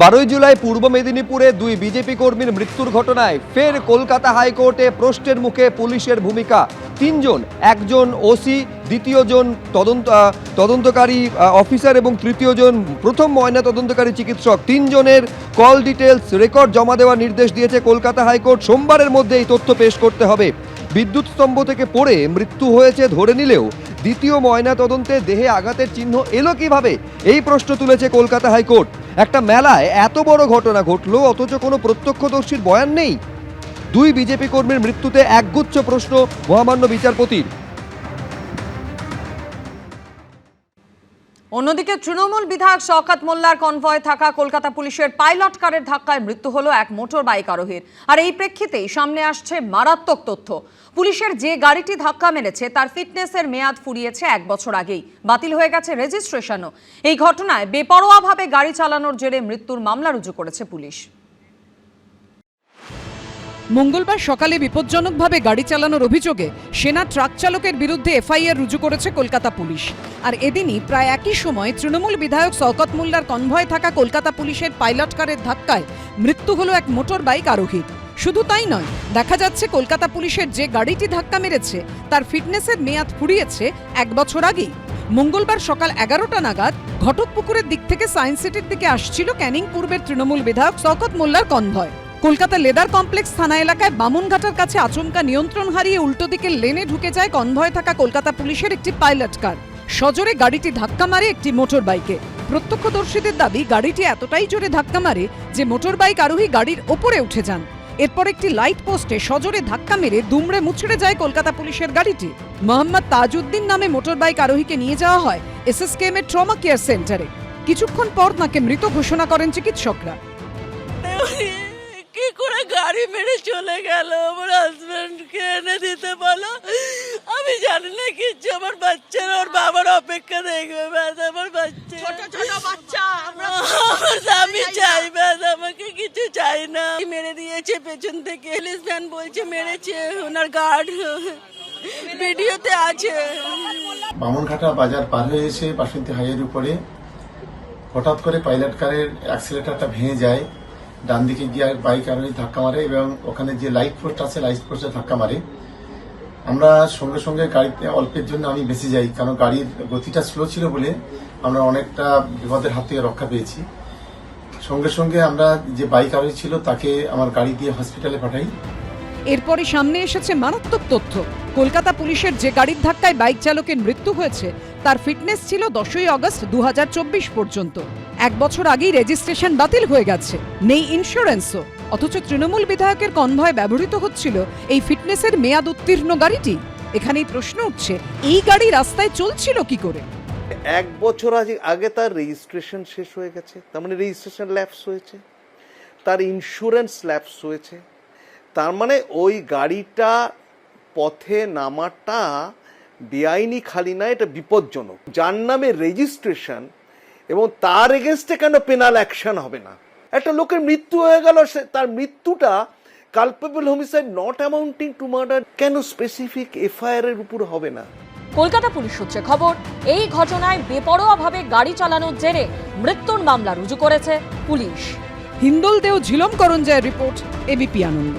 বারোই জুলাই পূর্ব মেদিনীপুরে দুই বিজেপি কর্মীর মৃত্যুর ঘটনায় ফের কলকাতা হাইকোর্টে প্রশ্নের মুখে পুলিশের ভূমিকা। তিনজন, একজন ওসি, দ্বিতীয়জন তদন্ত তদন্তকারী অফিসার এবং তৃতীয়জন প্রথম ময়না তদন্তকারী চিকিৎসক। তিনজনের কল ডিটেলস রেকর্ড জমা দেওয়ার নির্দেশ দিয়েছে কলকাতা হাইকোর্ট। সোমবারের মধ্যে এই তথ্য পেশ করতে হবে। বিদ্যুৎ স্তম্ভ থেকে পড়ে মৃত্যু হয়েছে ধরে নিলেও দ্বিতীয় ময়না তদন্তে দেহে আঘাতের চিহ্ন এলো কীভাবে? এই প্রশ্ন তুলেছে কলকাতা হাইকোর্ট। একটা মেলায় এত বড় ঘটনা ঘটলো, অথচ কোনো প্রত্যক্ষদর্শীর বয়ান নেই। দুই বিজেপি কর্মীর মৃত্যুতে একগুচ্ছ প্রশ্ন মহামান্য বিচারপতির। অন্যদিকে তৃণমূল বিধায়ক শওকাত মোল্লার কনভয় থাকা কলকাতা পুলিশের পাইলট কারের ধাক্কায় মৃত্যু হলো এক মোটর বাইক আরোহীর। আর এই প্রেক্ষিতেই সামনে আসছে মারাত্মক তথ্য। পুলিশের যে গাড়িটি ধাক্কা মেরেছে, তার ফিটনেসের মেয়াদ ফুরিয়েছে এক বছর আগেই। বাতিল হয়ে গেছে রেজিস্ট্রেশনও। এই ঘটনায় বেপরোয়াভাবে গাড়ি চালানোর জেরে মৃত্যুর মামলা রুজু করেছে পুলিশ। মঙ্গলবার সকালে বিপজ্জনকভাবে গাড়ি চালানোর অভিযোগে সেনা ট্রাক চালকের বিরুদ্ধে এফআইআর রুজু করেছে কলকাতা পুলিশ। আর এদিনই প্রায় একই সময় তৃণমূল বিধায়ক শওকত মোল্লার কনভয়ে থাকা কলকাতা পুলিশের পাইলট কারের ধাক্কায় মৃত্যু হলো এক মোটর বাইক আরোহীর শুধু তাই নয়, দেখা যাচ্ছে কলকাতা পুলিশের যে গাড়িটি ধাক্কা মেরেছে, তার ফিটনেসের মেয়াদ ফুরিয়েছে এক বছর আগেই। মঙ্গলবার সকাল এগারোটা নাগাদ ঘটকপুকুরের দিক থেকে সায়েন্স সিটির দিকে আসছিল ক্যানিং পূর্বের তৃণমূল বিধায়ক শওকত মোল্লার কনভয়। কলকাতা লেদার কমপ্লেক্স থানা এলাকায় বামুনঘাটার কাছে আচমকা নিয়ন্ত্রণ হারিয়ে উল্টো দিকের লেনে ঢুকে যায় কনভয়ে থাকা কলকাতা পুলিশের একটি পাইলট কার। সজোরে গাড়িটি ধাক্কা মারে একটি মোটর বাইকে প্রত্যক্ষদর্শীদের দাবি, গাড়িটি এতটাই জোরে ধাক্কা মারে যে মোটর বাইক আরোহী গাড়ির ওপরে উঠে যান। এরপর একটি লাইট পোস্টে সজোরে ধাক্কা মেরে দুমড়ে মুচড়ে যায় কলকাতা পুলিশের গাড়িটি। মোহাম্মদ তাজউদ্দিন নামে মোটর বাইক আরোহীকে নিয়ে যাওয়া হয় এসএসকেএম এর ট্রমা কেয়ার সেন্টারে। কিছুক্ষণ পর তাকে মৃত ঘোষণা করেন চিকিৎসকরা। কি করে গাড়ি মেরে চলে গেল? আমার হাজবেন্ডকে এনে দিতে বলো। আমি জানি না কিচ্ছু। আমার বাচ্চার ওর বাবার অপেক্ষা দেখবে ব্যাস আমার বাচ্চা। ছোট ছোট বাচ্চা আমার স্বামী চাই ব্যাস আমাকে কিছু চাই না। মেরে দিয়েছে পেছন থেকে। পুলিশ ভ্যান বলছে মেরেছে ওনার গার্ড ভিডিওতে আছে। বামনঘাটা বাজার পার হয়ে এসে বাসন্তী হাইয়ের উপরে হঠাৎ করে পাইলট কারের অ্যাক্সিলেটারটা ভেঙে যায়। ডান দিকে গিয়ে বাইক আরোহী ধাক্কা মারে এবং ওখানে যে লাইট পোস্ট আছে লাইট পোস্টে ধাক্কা মারে। আমরা সঙ্গে সঙ্গে গাড়িতে অল্পের জন্য আমি বেঁচে যাই, কারণ গাড়ির গতিটা স্লো ছিল বলে আমরা অনেকটা বিপদের হাত থেকে রক্ষা পেয়েছি। সঙ্গে সঙ্গে আমরা যে বাইক আরোহী ছিল তাকে আমার গাড়ি দিয়ে হসপিটালে পাঠাই। এরপরই সামনে এসেছে মারাত্মক তথ্য। কলকাতা পুলিশের যে গাড়ির ধাক্কায় বাইক চালকের মৃত্যু হয়েছে, তার ফিটনেস ছিল দশই দুহাজার চব্বিশ পর্যন্ত। এক বছর আগেই রেজিস্ট্রেশন বাতিল হয়ে গেছে। নেই ইন্স্যুরেন্সও অথচ তৃণমূল বিধায়কের কনভয় ব্যবহৃত হচ্ছিল এই ফিটনেসের মেয়াদ উত্তীর্ণ গাড়িটি। এখানেই প্রশ্ন উঠছে, এই গাড়ি রাস্তায় চলছিল কি করে? এক বছর আগে তার রেজিস্ট্রেশন শেষ হয়ে গেছে, তার মানে রেজিস্ট্রেশন ল্যাপস হয়েছে, তার ইন্স্যুরেন্স ল্যাপস হয়েছে, তার মানে ওই গাড়িটা পথে নামাটা বেআইনি খালি না এটা বিপজ্জনক। যার নামে রেজিস্ট্রেশন এবং তার এগেনস্টে কেন পেনাল অ্যাকশন হবে না? একটা লোকের মৃত্যু হয়ে গেল সে তার মৃত্যুটা culpable homicide not amounting to murder কেন স্পেসিফিক এফআইআর এর উপর হবে না? কলকাতা পুলিশ সূত্রে খবর এই ঘটনায় বেপরোয়াভাবে গাড়ি চালানোর জেরে মৃত্যুর মামলা রুজু করেছে পুলিশ। হিন্দোল দেও ঝিলম করঞ্জয়ের রিপোর্ট এবিপি আনন্দ।